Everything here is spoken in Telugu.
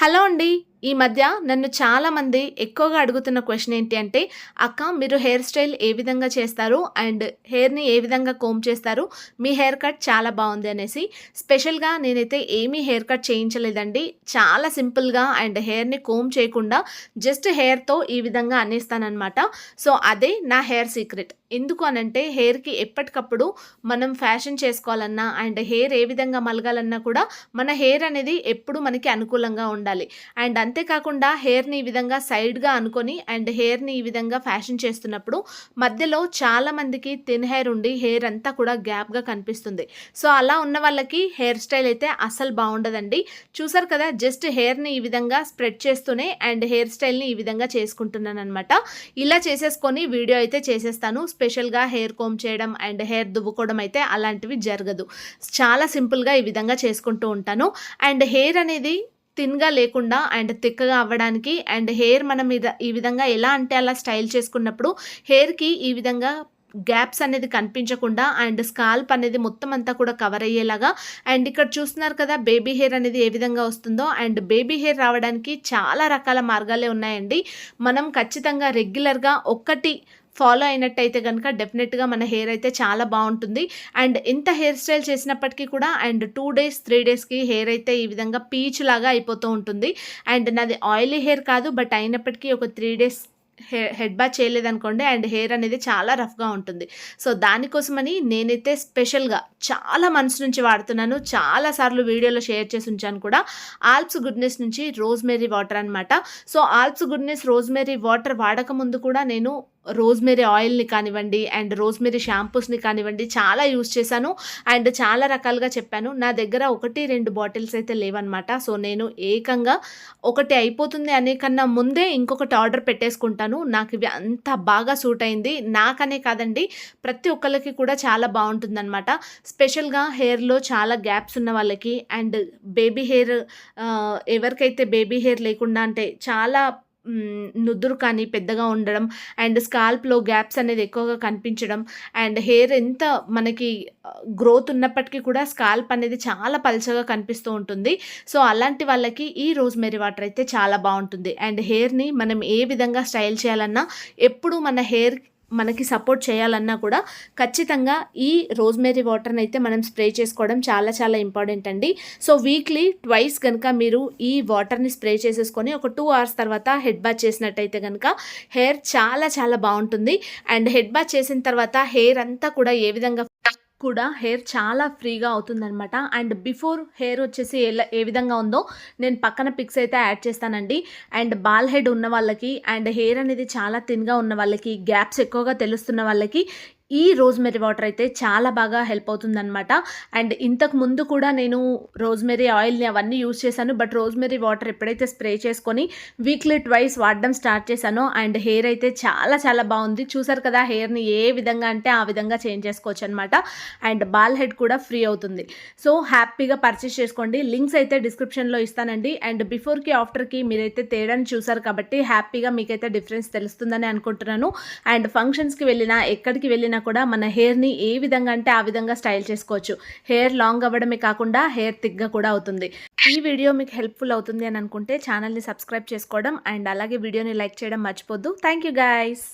హలో అండి. ఈ మధ్య నన్ను చాలామంది ఎక్కువగా అడుగుతున్న క్వశ్చన్ ఏంటి అంటే అక్క మీరు హెయిర్ స్టైల్ ఏ విధంగా చేస్తారు? అండ్ హెయిర్ని ఏ విధంగా కోమ్ చేస్తారు? మీ హెయిర్ కట్ చాలా బాగుంది అనేసి. స్పెషల్గా నేనైతే ఏమీ హెయిర్ కట్ చేయించలేదండి. చాలా సింపుల్గా అండ్ హెయిర్ని కోమ్ చేయకుండా జస్ట్ హెయిర్తో ఈ విధంగా అనేస్తానమాట సో అదే నా హెయిర్ సీక్రెట్. ఎందుకు అనంటే హెయిర్కి ఎప్పటికప్పుడు మనం ఫ్యాషన్ చేసుకోవాలన్నా అండ్ హెయిర్ ఏ విధంగా మలగాలన్నా కూడా మన హెయిర్ అనేది ఎప్పుడు మనకి అనుకూలంగా ఉండాలి. అండ్ అంతేకాకుండా హెయిర్ని ఈ విధంగా సైడ్గా అనుకొని అండ్ హెయిర్ని ఈ విధంగా ఫ్యాషన్ చేస్తున్నప్పుడు మధ్యలో చాలామందికి థిన్ హెయిర్ ఉండి హెయిర్ అంతా కూడా గ్యాప్గా కనిపిస్తుంది. సో అలా ఉన్న వాళ్ళకి హెయిర్ స్టైల్ అయితే అస్సలు బాగుండదండి. చూసారు కదా జస్ట్ హెయిర్ని ఈ విధంగా స్ప్రెడ్ చేస్తూనే అండ్ హెయిర్ స్టైల్ని ఈ విధంగా చేసుకుంటున్నాను అనమాట ఇలా చేసేసుకొని వీడియో అయితే చేసేస్తాను. స్పెషల్గా హెయిర్ కోమ్ చేయడం అండ్ హెయిర్ దువ్వుకోవడం అయితే అలాంటివి జరగదు. చాలా సింపుల్గా ఈ విధంగా చేసుకుంటూ ఉంటాను. అండ్ హెయిర్ అనేది థిన్గా లేకుండా అండ్ థిక్గా అవ్వడానికి అండ్ హెయిర్ మనం ఈ విధంగా ఎలా అంటే అలా స్టైల్ చేసుకున్నప్పుడు హెయిర్కి ఈ విధంగా గ్యాప్స్ అనేది కనిపించకుండా అండ్ స్కాల్ప్ అనేది మొత్తం అంతా కూడా కవర్ అయ్యేలాగా. అండ్ ఇక్కడ చూస్తున్నారు కదా బేబీ హెయిర్ అనేది ఏ విధంగా వస్తుందో. అండ్ బేబీ హెయిర్ రావడానికి చాలా రకాల మార్గాలే ఉన్నాయండి. మనం ఖచ్చితంగా రెగ్యులర్గా ఒక్కటి ఫాలో అయినట్టయితే కనుక డెఫినెట్గా మన హెయిర్ అయితే చాలా బాగుంటుంది. అండ్ ఎంత హెయిర్ స్టైల్ చేసినప్పటికీ కూడా అండ్ టూ డేస్ త్రీ డేస్కి హెయిర్ అయితే ఈ విధంగా పీచ్ లాగా అయిపోతూ ఉంటుంది. అండ్ నాది ఆయిలీ హెయిర్ కాదు బట్ అయినప్పటికీ ఒక త్రీ డేస్ హెడ్ బాత్ చేయలేదనుకోండి అండ్ హెయిర్ అనేది చాలా రఫ్గా ఉంటుంది. సో దానికోసమని నేనైతే స్పెషల్గా చాలా మనసు నుంచి వాడుతున్నాను. చాలాసార్లు వీడియోలో షేర్ చేసి ఉంచాను కూడా. ఆల్ప్స్ గుడ్నెస్ నుంచి రోజ్మేరీ వాటర్ అనమాట so Alps Goodness rosemary water వాడక ముందు కూడా నేను రోజ్మెరీ ఆయిల్ని కానివ్వండి అండ్ రోజ్మెరీ షాంపూస్ని కానివ్వండి చాలా యూస్ చేశాను. అండ్ చాలా రకాలుగా చెప్పాను. నా దగ్గర ఒకటి రెండు బాటిల్స్ అయితే లేవన్నమాట. సో నేను ఏకంగా ఒకటి అయిపోతుంది అనే కన్నా ముందే ఇంకొకటి ఆర్డర్ పెట్టేసుకుంటాను. నాకు ఇవి అంత బాగా సూట్ అయింది. నాకనే కాదండి ప్రతి ఒక్కరికి కూడా చాలా బాగుంటుందన్నమాట. స్పెషల్గా హెయిర్లో చాలా గ్యాప్స్ ఉన్న వాళ్ళకి అండ్ బేబీ హెయిర్ ఎవరికైతే బేబీ హెయిర్ లేకుండా అంటే చాలా నుదురు కానీ పెద్దగా ఉండడం అండ్ స్కాల్ప్లో గ్యాప్స్ అనేది ఎక్కువగా కనిపించడం అండ్ హెయిర్ ఎంత మనకి గ్రోత్ ఉన్నప్పటికీ కూడా స్కాల్ప్ అనేది చాలా పలచగా కనిపిస్తూ ఉంటుంది. సో అలాంటి వాళ్ళకి ఈ రోజ్మెరీ వాటర్ అయితే చాలా బాగుంటుంది. అండ్ హెయిర్ని మనం ఏ విధంగా స్టైల్ చేయాలన్నా ఎప్పుడు మన హెయిర్ మనకి సపోర్ట్ చేయాలన్నా కూడా ఖచ్చితంగా ఈ రోజ్మేరీ వాటర్ని అయితే మనం స్ప్రే చేసుకోవడం చాలా చాలా ఇంపార్టెంట్ అండి. సో వీక్లీ ట్వైస్ కనుక మీరు ఈ వాటర్ని స్ప్రే చేసేసుకొని ఒక టూ అవర్స్ తర్వాత హెడ్ బాత్ చేసినట్టయితే కనుక హెయిర్ చాలా చాలా బాగుంటుంది. అండ్ హెడ్ బాత్ చేసిన తర్వాత హెయిర్ అంతా కూడా ఏ విధంగా కూడా హెయిర్ చాలా ఫ్రీగా అవుతుందనమాట అండ్ బిఫోర్ హెయిర్ వచ్చేసి ఎలా ఏ విధంగా ఉందో నేను పక్కన పిక్స్ అయితే యాడ్ చేస్తానండి. అండ్ బాల్ హెడ్ ఉన్న వాళ్ళకి అండ్ హెయిర్ అనేది చాలా థిన్గా ఉన్న వాళ్ళకి గ్యాప్స్ ఎక్కువగా తెలుస్తున్న వాళ్ళకి ఈ రోజ్మెరీ వాటర్ అయితే చాలా బాగా హెల్ప్ అవుతుందనమాట అండ్ ఇంతకు ముందు కూడా నేను రోజ్మెరీ ఆయిల్ని అవన్నీ యూస్ చేశాను. బట్ రోజ్మెరీ వాటర్ ఎప్పుడైతే స్ప్రే చేసుకొని వీక్లీ ట్వైస్ వాడడం స్టార్ట్ చేశానో అండ్ హెయిర్ అయితే చాలా చాలా బాగుంది. చూసారు కదా హెయిర్ని ఏ విధంగా అంటే ఆ విధంగా చేంజ్ చేసుకోవచ్చు అనమాట అండ్ బాల్ హెడ్ కూడా ఫ్రీ అవుతుంది. సో హ్యాపీగా పర్చేస్ చేసుకోండి. లింక్స్ అయితే డిస్క్రిప్షన్లో ఇస్తానండి. అండ్ బిఫోర్కి ఆఫ్టర్కి మీరైతే తేడాని చూసారు కాబట్టి హ్యాపీగా మీకైతే డిఫరెన్స్ తెలుస్తుందని అనుకుంటున్నాను. అండ్ ఫంక్షన్స్కి వెళ్ళినా ఎక్కడికి వెళ్ళినా కూడా మన హెయిర్ని ఏ విధంగా అంటే ఆ విధంగా స్టైల్ చేసుకోవచ్చు. హెయిర్ లాంగ్ అవ్వడమే కాకుండా హెయిర్ థిక్గా కూడా అవుతుంది. ఈ వీడియో మీకు హెల్ప్ఫుల్ అవుతుంది అని అనుకుంటే ఛానల్ని సబ్స్క్రైబ్ చేసుకోవడం అండ్ అలాగే వీడియోని లైక్ చేయడం మర్చిపోద్దు. Thank you guys.